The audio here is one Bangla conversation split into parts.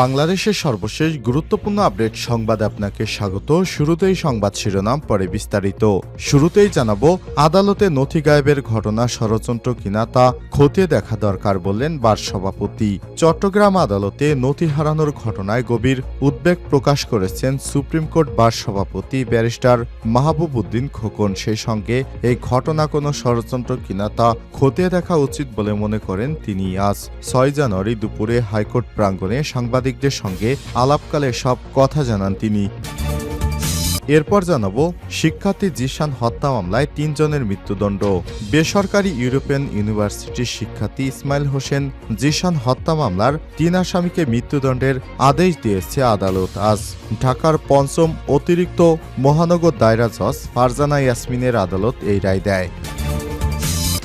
বাংলাদেশের সর্বশেষ গুরুত্বপূর্ণ আপডেট সংবাদ আপনাকে স্বাগত। শুরুতেই সংবাদ শিরোনাম, পরে বিস্তারিত। শুরুতেই জানাব, আদালতে নথি গায়েবের ঘটনা ষড়যন্ত্র কিনা তা খতিয়ে দেখা দরকার বললেন বার সভাপতি। চট্টগ্রাম আদালতে নথি হারানোর ঘটনায় গভীর উদ্বেগ প্রকাশ করেছেন সুপ্রিম কোর্ট বার সভাপতি ব্যারিস্টার মাহবুব উদ্দিন খোকন। সেই সঙ্গে এই ঘটনা কোনো ষড়যন্ত্র কিনা তা খতিয়ে দেখা উচিত বলে মনে করেন তিনি। আজ ছয় জানুয়ারি দুপুরে হাইকোর্ট প্রাঙ্গণে সাংবাদিকদের সঙ্গে আলাপকালে সব কথা জানান তিনি। এরপর জানাব, শিক্ষার্থী জিশান হত্যা মামলায় তিনজনের মৃত্যুদণ্ড। বেসরকারি ইউরোপিয়ান ইউনিভার্সিটির শিক্ষার্থী ইসমাইল হোসেন, জিশান হত্যা মামলার তিন আসামিকে মৃত্যুদণ্ডের আদেশ দিয়েছে আদালত। আজ ঢাকার পঞ্চম অতিরিক্ত মহানগর দায়রা জজ ফারজানা ইয়াসমিনের আদালত এই রায় দেয়।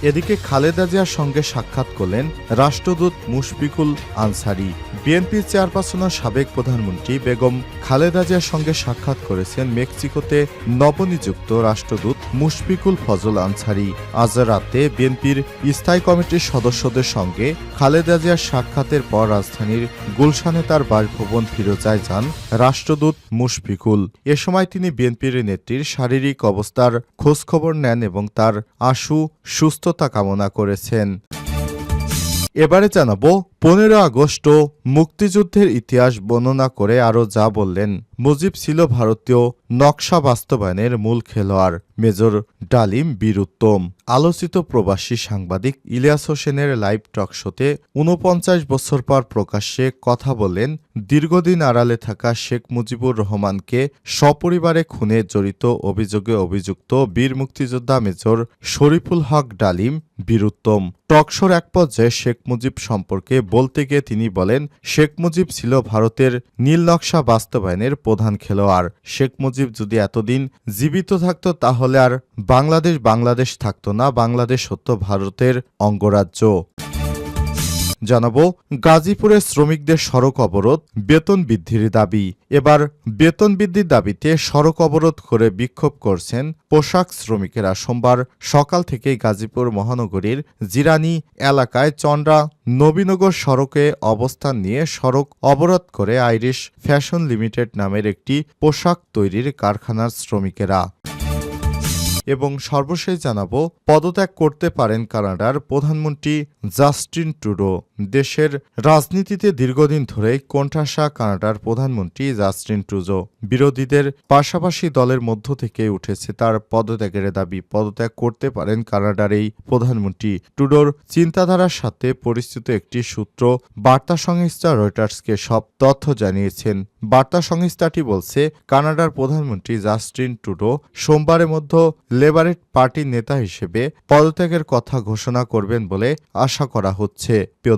এদিকে খালেদা জিয়ার সঙ্গে সাক্ষাৎ করলেন রাষ্ট্রদূত মুশফিকুল আনসারি। বিএনপির চেয়ারপারসনের সাবেক প্রধানমন্ত্রী বেগম খালেদা জিয়ার সঙ্গে সাক্ষাৎ করেছেন মেক্সিকোতে নবনিযুক্ত রাষ্ট্রদূত মুশফিকুল ফজল আনসারি। আজ রাতে বিএনপির স্থায়ী কমিটির সদস্যদের সঙ্গে খালেদা জিয়ার সাক্ষাতের পর রাজধানীর গুলশানে তার বাসভবন ফিরোজায় যান রাষ্ট্রদূত মুশফিকুল। এ সময় তিনি বিএনপির নেত্রীর শারীরিক অবস্থার খোঁজখবর নেন এবং তার আশু সুস্থতা কামনা করেছেন। এবারে জানাব পনেরো আগস্ট মুক্তিযুদ্ধের ইতিহাস বর্ণনা করে আরও যা বললেন, মুজিব ছিল ভারতীয় নকশা বাস্তবায়নের মূল খেলোয়াড়, মেজর ডালিম বীরুত্তম আলোচিত প্রবাসী সাংবাদিক ইলিয়াস হোসেনের লাইভ টক শোতে ঊনপঞ্চাশ বছর পর প্রকাশ্যে কথা বলেন দীর্ঘদিন আড়ালে থাকা শেখ মুজিবুর রহমানকে সপরিবারে খুনে জড়িত অভিযোগে অভিযুক্ত বীর মুক্তিযোদ্ধা মেজর শরীফুল হক ডালিম বীরুত্তম টকশোর এক পর্যায়ে শেখ মুজিব সম্পর্কে বলতে গিয়ে তিনি বলেন, শেখ মুজিব ছিল ভারতের নীল নকশা বাস্তবায়নের প্রধান খেলোয়াড়। শেখ মুজিব যদি এতদিন জীবিত থাকত, তাহলে আর বাংলাদেশ বাংলাদেশ থাকত না, বাংলাদেশ হতো ভারতের অঙ্গরাজ্য। জানাব গাজীপুরে শ্রমিকদের সড়ক অবরোধ, বেতন বৃদ্ধির দাবি। এবার বেতন বৃদ্ধির দাবিতে সড়ক অবরোধ করে বিক্ষোভ করছেন পোশাক শ্রমিকেরা। সোমবার সকাল থেকেই গাজীপুর মহানগরীর জিরানি এলাকায় চন্দ্রা নবীনগর সড়কে অবস্থান নিয়ে সড়ক অবরোধ করে আইরিশ ফ্যাশন লিমিটেড নামের একটি পোশাক তৈরির কারখানার শ্রমিকেরা। এবং সর্বশেষ জানাব, পদত্যাগ করতে পারেন কানাডার প্রধানমন্ত্রী জাস্টিন ট্রুডো। দেশের রাজনীতিতে দীর্ঘদিন ধরেই কোণঠাসা কানাডার প্রধানমন্ত্রী জাস্টিন ট্রুডো বিরোধীদের পাশাপাশি দলের মধ্য থেকে উঠেছে তার পদত্যাগের দাবি। পদত্যাগ করতে পারেন কানাডার এই প্রধানমন্ত্রী। ট্রুডোর চিন্তাধারার সাথে পরিচিত একটি সূত্র বার্তা সংস্থা রয়টার্সকে সব তথ্য জানিয়েছেন। বার্তা সংস্থাটি বলছে, কানাডার প্রধানমন্ত্রী জাস্টিন ট্রুডো সোমবারের মধ্যে লেবারেট পার্টির নেতা হিসেবে পদত্যাগের কথা ঘোষণা করবেন বলে আশা করা হচ্ছে। প্রিয়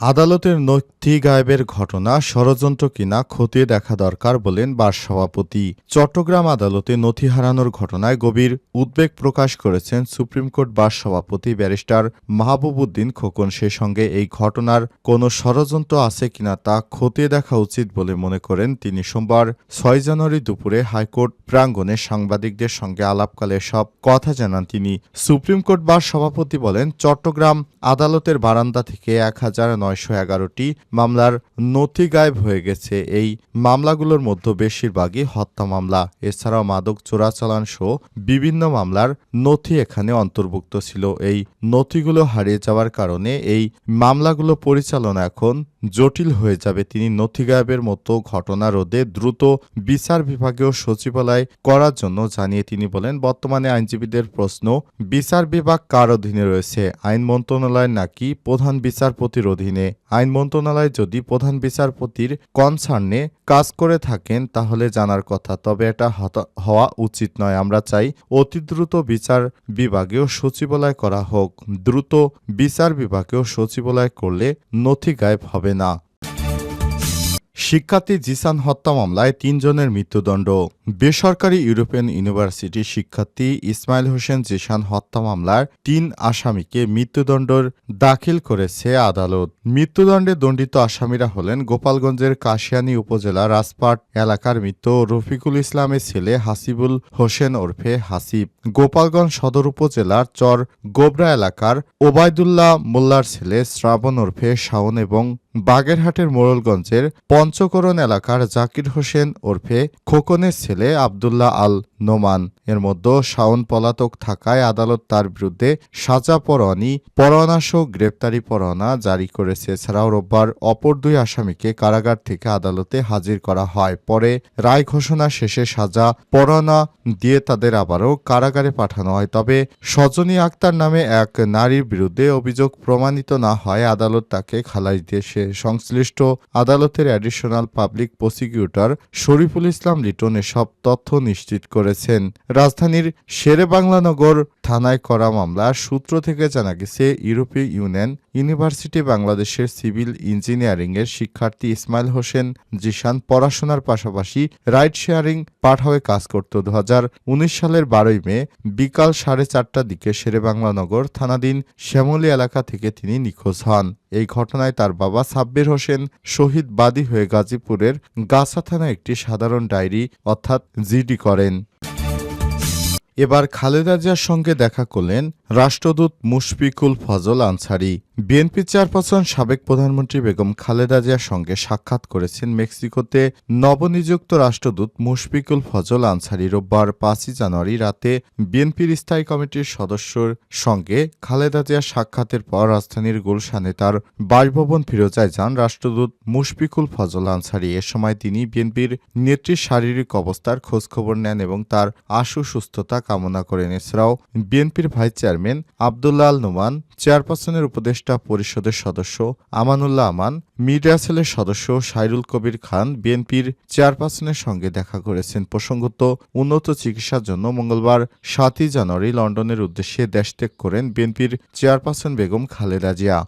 আদালতের নথি গায়েবের ঘটনা ষড়যন্ত্র কিনা খতিয়ে দেখা দরকার বলেন বার সভাপতি চট্টগ্রাম আদালতে নথি হারানোর ঘটনায় গভীর উদ্বেগ প্রকাশ করেছেন সুপ্রিম কোর্ট বার সভাপতি ব্যারিস্টার মাহবুব উদ্দিন খোকন। সে সঙ্গে এই ঘটনার কোনো ষড়যন্ত্র আছে কিনা তা খতিয়ে দেখা উচিত বলে মনে করেন তিনি। সোমবার ছয় জানুয়ারি দুপুরে হাইকোর্ট প্রাঙ্গণে সাংবাদিকদের সঙ্গে আলাপকালে সব কথা জানান তিনি। সুপ্রিম কোর্ট বার সভাপতি বলেন, চট্টগ্রাম আদালতের বারান্দা থেকে এক হাজার নয়শো এগারোটি মামলার নথি গায়েব হয়ে গেছে। এই মামলাগুলোর মধ্যে বেশিরভাগই হত্যা মামলা। এছাড়াও মাদক চোরাচালান সহ বিভিন্ন মামলার নথি এখানে অন্তর্ভুক্ত ছিল। এই নথিগুলো হারিয়ে যাওয়ার কারণে এই মামলাগুলো পরিচালনা এখন জটিল হয়ে যাবে। তিনি নথি গায়েবের মতো ঘটনা রোধে দ্রুত বিচার বিভাগীয় সচিবালয় করার জন্য জানিয়ে তিনি বলেন, বর্তমানে আইনজীবীদের প্রশ্ন, বিচার বিভাগ কার অধীনে রয়েছে? আইন মন্ত্রণালয় নাকি প্রধান বিচারপতির অধীনে আইন মন্ত্রণালয় যদি প্রধান বিচারপতির কনসার্নে কাজ করে থাকেন, তাহলে জানার কথা। তবে এটা হওয়া উচিত নয়। আমরা চাই অতি দ্রুত বিচার বিভাগেও সচিবালয় করা হোক। দ্রুত বিচার বিভাগেও সচিবালয় করলে নথি গায়েব হবে না। শিক্ষার্থী জিসান হত্যা মামলায় তিনজনের মৃত্যুদণ্ড। বেসরকারি ইউরোপিয়ান ইউনিভার্সিটির শিক্ষার্থী ইসমাইল হোসেন জিসান হত্যা মামলার তিন আসামিকে মৃত্যুদণ্ডর দাখিল করেছে আদালত। মৃত্যুদণ্ডে দণ্ডিত আসামিরা হলেন গোপালগঞ্জের কাশিয়ানী উপজেলা রাজপাট এলাকার মৃত রফিকুল ইসলামের ছেলে হাসিবুল হোসেন ওরফে হাসিব। গোপালগঞ্জ সদর উপজেলার চর গোবরা এলাকার ওবায়দুল্লাহ মোল্লার ছেলে শ্রাবণ ওরফে শাওন এবং বাগেরহাটের মোড়লগঞ্জের পঞ্চকরণ এলাকার জাকির হোসেন ওরফে খোকনের ছেলে আবদুল্লাহ আল নোমান। এর মধ্যে শাওন পলাতক থাকায় আদালত তার বিরুদ্ধে সাজা পরোয়ানি, পরোয়ানাসহ গ্রেপ্তারি পরোয়ানা জারি করেছে। এছাড়াও রোববার অপর দুই আসামিকে কারাগার থেকে আদালতে হাজির করা হয়। পরে রায় ঘোষণা শেষে সাজা পরোয়ানা দিয়ে তাদের আবারও কারাগারে পাঠানো হয়। তবে সজনী আক্তার নামে এক নারীর বিরুদ্ধে অভিযোগ প্রমাণিত না হয় আদালত তাকে খালাস দিয়ে সে সংশ্লিষ্ট আদালতের additional public prosecutor Shariful Islam Liton এসব তথ্য নিশ্চিত করেছেন। রাজধানীর শেরে বাংলানগর থানায় করা মামলার সূত্র থেকে জানা গেছে, ইউরোপীয় ইউনিয়ন ইউনিভার্সিটি বাংলাদেশের সিভিল ইঞ্জিনিয়ারিংয়ের শিক্ষার্থী ইসমাইল হোসেন জিশান পড়াশোনার পাশাপাশি রাইড শেয়ারিং পাঠাওয়ে কাজ করত। দু হাজার উনিশ সালের বারোই মে বিকাল সাড়ে চারটার দিকে শেরেবাংলানগর থানাধীন শ্যামলী এলাকা থেকে তিনি নিখোঁজ হন। এই ঘটনায় তার বাবা সাব্বির হোসেন শহীদ বাদী হয়ে গাজীপুরের গাছা থানায় একটি সাধারণ ডায়েরি অর্থাৎ জিডি করেন। এবার খালেদা জিয়ার সঙ্গে দেখা করলেন রাষ্ট্রদূত মুশফিকুল ফজল আনসারি। বিএনপি চেয়ারপারসন সাবেক প্রধানমন্ত্রী বেগম খালেদা জিয়ার সঙ্গে সাক্ষাৎ করেছেন মেক্সিকোতে নবনিযুক্ত রাষ্ট্রদূত মুশফিকুল ফজল আনসারি রোববার পাঁচই জানুয়ারি রাতে বিএনপির স্থায়ী কমিটির সদস্যর সঙ্গে খালেদা জিয়ার সাক্ষাতের পর রাজধানীর গুলশানে তার বাসভবন ফিরোজায় যান রাষ্ট্রদূত মুশফিকুল ফজল আনসারি। এ সময় তিনি বিএনপির নেত্রীর শারীরিক অবস্থার খোঁজখবর নেন এবং তার আশু সুস্থতা কামনা করেন। এছাড়াও বিএনপির ভাইস চেয়ারম্যান আবদুল্লাহ আল নোমান, চেয়ারপারসনের উপদেষ্টা পরিষদের সদস্য আমানুল্লাহ আমান, মিডিয়া সেলের সদস্য সাইরুল কবির খান, বিএনপির চেয়ারপারসনের সঙ্গে দেখা করেছেন। প্রসঙ্গত, উন্নত চিকিৎসার জন্য মঙ্গলবার সাতই জানুয়ারি লন্ডনের উদ্দেশ্যে দেশ ত্যাগ করেন বিএনপির চেয়ারপারসন বেগম খালেদা জিয়া।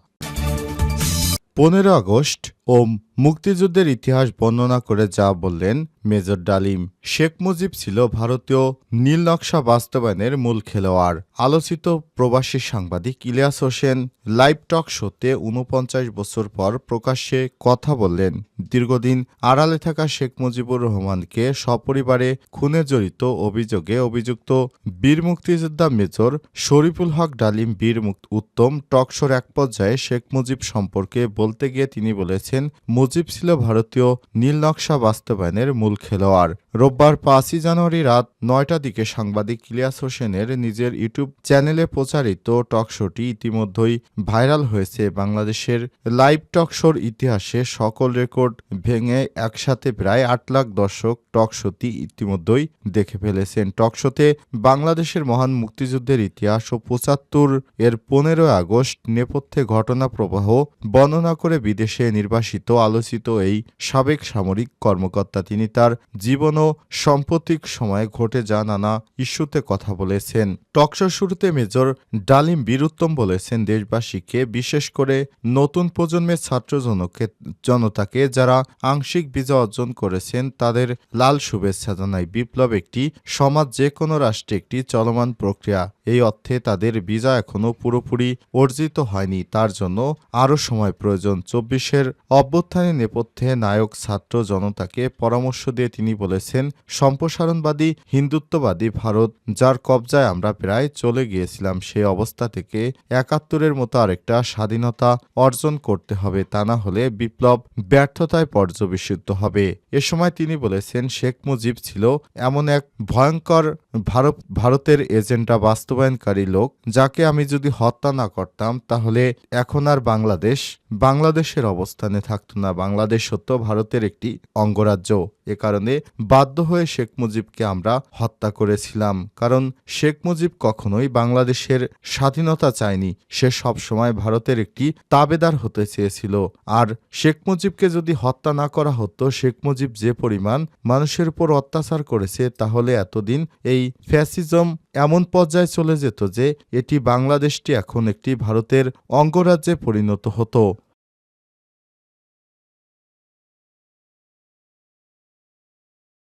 পনেরো আগস্ট ও মুক্তিযুদ্ধের ইতিহাস বর্ণনা করে যা বললেন মেজর ডালিম। শেখ মুজিব ছিল ভারতীয় নীল নকশা বাস্তবায়নের মূল খেলোয়াড়। আলোচিত প্রবাসী সাংবাদিক ইলিয়াস হোসেন লাইভ টক শোতে উনপঞ্চাশ বছর পর প্রকাশ্যে কথা বললেন। দীর্ঘদিন আড়ালে থাকা শেখ মুজিবুর রহমানকে সপরিবারে খুনে জড়িত অভিযোগে অভিযুক্ত বীর মুক্তিযোদ্ধা মেজর শরীফুল হক ডালিম বীর উত্তম টকশোর এক পর্যায়ে শেখ মুজিব সম্পর্কে বলতে গিয়ে তিনি বলেছেন মুজিব ছিল ভারতীয় নীল নকশা বাস্তবায়নের মূল খেলোয়াড়। রোববার পাঁচই জানুয়ারি রাত নয়টা দিকে সাংবাদিক ইলিয়াস হোসেনের নিজের ইউটিউব চ্যানেলে প্রচারিত টক শোটি ইতিমধ্যেই ভাইরাল হয়েছে। বাংলাদেশের লাইভ টক শোর ইতিহাসে সকল রেকর্ড ভেঙে একসাথে প্রায় আট লাখ দর্শক টক শোটি ইতিমধ্যেই দেখে ফেলেছেন। টক শোতে বাংলাদেশের মহান মুক্তিযুদ্ধের ইতিহাস ও পঁচাত্তর এর পনেরোই আগস্ট নেপথ্যে ঘটনা প্রবাহ বর্ণনা করে বিদেশে নির্বাসিত আলোচিত এই সাবেক সামরিক কর্মকর্তা, তিনি তার জীবন সাম্প্রতিক সময়ে ঘটে যা নানা ইস্যুতে কথা বলেছেন। টকশো শুরুতে মেজর ডালিম বীরুত্তম বলেছেন, দেশবাসীকে বিশেষ করে নতুন প্রজন্মের ছাত্র জনতাকে যারা আংশিক বিজয় অর্জন করেছেন, তাদের লাল শুভেচ্ছা জানাই। বিপ্লব একটি সমাজ যে কোনো রাষ্ট্রে একটি চলমান প্রক্রিয়া। এই অর্থে তাদের বিজয় এখনও পুরোপুরি অর্জিত হয়নি। তার জন্য আরও সময় প্রয়োজন। চব্বিশের অভ্যুত্থানের নেপথ্যে নায়ক ছাত্র জনতাকে পরামর্শ দিয়ে তিনি বলেছেন সম্প্রসারণবাদী, হিন্দুত্ববাদী ভারত, যার কবজায় আমরা প্রায় চলে গিয়েছিলাম সে অবস্থা থেকে। একাত্তরের মতো আরেকটা স্বাধীনতা অর্জন করতে হবে তা না হলে বিপ্লব ব্যর্থতায় পর্যবেসিত হবে। এ সময় তিনি বলেছেন, শেখ মুজিব ছিল এমন এক ভয়ঙ্কর ভারত, ভারতের এজেন্ডা বাস্তবায়নকারী লোক, যাকে আমি যদি হত্যা না করতাম, তাহলে এখন আর বাংলাদেশ, বাংলাদেশের অবস্থানে থাকতো না। বাংলাদেশ সত্য ভারতের একটি অঙ্গরাজ্য। এ কারণে বাধ্য হয়ে শেখ মুজিবকে আমরা হত্যা করেছিলাম। কারণ শেখ মুজিব কখনোই বাংলাদেশের স্বাধীনতা চায়নি। সে সবসময় ভারতের একটি তাবেদার হতে চেয়েছিল। আর শেখ মুজিবকে যদি হত্যা না করা হতো, শেখ মুজিব যে পরিমাণ মানুষের উপর অত্যাচার করেছে, তাহলে এতদিন এই ফ্যাসিজম এমন পর্যায়ে চলে যেত যে, এটি বাংলাদেশটি এখন একটি ভারতের অঙ্গরাজ্যে পরিণত হতো।